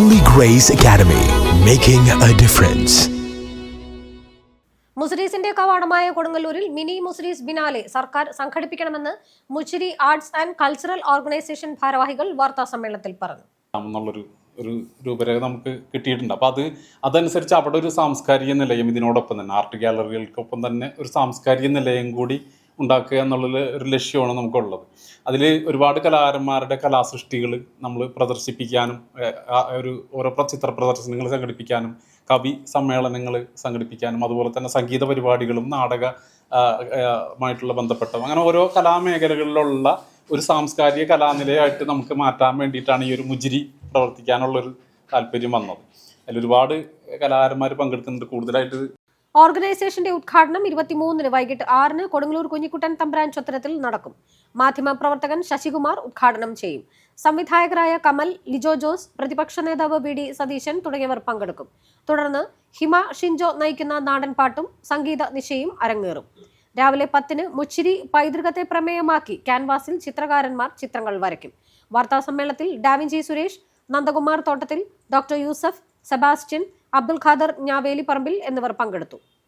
Grace Academy, making a difference. മുസ്രീസിന്റെ കവാടമായ കൊടുങ്ങല്ലൂരിൽ മിനി മുസ്രീസ് ബിനാലെ സർക്കാർ സംഘടിപ്പിക്കണമെന്ന് Muchiri arts and cultural organisation ഭാരവാഹികൾ വാർത്താ സമ്മേളനത്തിൽ പറഞ്ഞു എന്നുള്ളൊരു ഒരു രൂപരേഖ നമുക്ക് കിട്ടിയിട്ടുണ്ട് അപ്പോൾ അത് അതനുസരിച്ച് അവിടെ ഒരു സാംസ്കാരിക നിലയം ഇതിനോടൊപ്പം തന്നെ ആർട്ട് ഗാലറികൾക്കൊപ്പം തന്നെ ഒരു സാംസ്കാരിക നിലയം കൂടി ഉണ്ടാക്കുക എന്നുള്ള ഒരു ലക്ഷ്യമാണ് നമുക്കുള്ളത്. അതിൽ ഒരുപാട് കലാകാരന്മാരുടെ കലാസൃഷ്ടികൾ നമ്മൾ പ്രദർശിപ്പിക്കാനും ഒരു ഓരോ ചിത്ര പ്രദർശനങ്ങൾ സംഘടിപ്പിക്കാനും കവി സമ്മേളനങ്ങൾ സംഘടിപ്പിക്കാനും അതുപോലെ തന്നെ സംഗീത പരിപാടികളും നാടക മായിട്ടുള്ള ബന്ധപ്പെട്ട അങ്ങനെ ഓരോ കലാമേഖലകളിലുള്ള ഒരു സാംസ്കാരിക കലാനിലയായിട്ട് നമുക്ക് മാറ്റാൻ വേണ്ടിയിട്ടാണ് ഈ ഒരു മുജിരി പ്രവർത്തിക്കാനുള്ളൊരു താല്പര്യം വന്നത്. അതിൽ ഒരുപാട് കലാകാരന്മാർ പങ്കെടുക്കുന്നുണ്ട്. കൂടുതലായിട്ട് ഓർഗനൈസേഷന്റെ ഉദ്ഘാടനം ഇരുപത്തിമൂന്നിന് വൈകിട്ട് ആറിന് കൊടുങ്ങല്ലൂർ കുഞ്ഞിക്കുട്ടൻ തമ്പ്രാൻ ചത്രത്തിൽ നടക്കും. മാധ്യമപ്രവർത്തകൻ ശശികുമാർ ഉദ്ഘാടനം ചെയ്യും. സംവിധായകരായ കമൽ ലിജോ ജോസ് പ്രതിപക്ഷ നേതാവ് വി ഡി സതീശൻ തുടങ്ങിയവർ പങ്കെടുക്കും. തുടർന്ന് ഹിമ ഷിൻജോ നയിക്കുന്ന നാടൻ പാട്ടും സംഗീത നിശയും അരങ്ങേറും. രാവിലെ പത്തിന് മുച്ചിരി പൈതൃകത്തെ പ്രമേയമാക്കി ക്യാൻവാസിൽ ചിത്രകാരന്മാർ ചിത്രങ്ങൾ വരയ്ക്കും. വാർത്താ സമ്മേളനത്തിൽ Da Vinci Suresh Nandakumar Thottathil doctor Yusuf Sebastian Abdul Khader Njavelipparambil എന്നിവർ പങ്കെടുത്തു.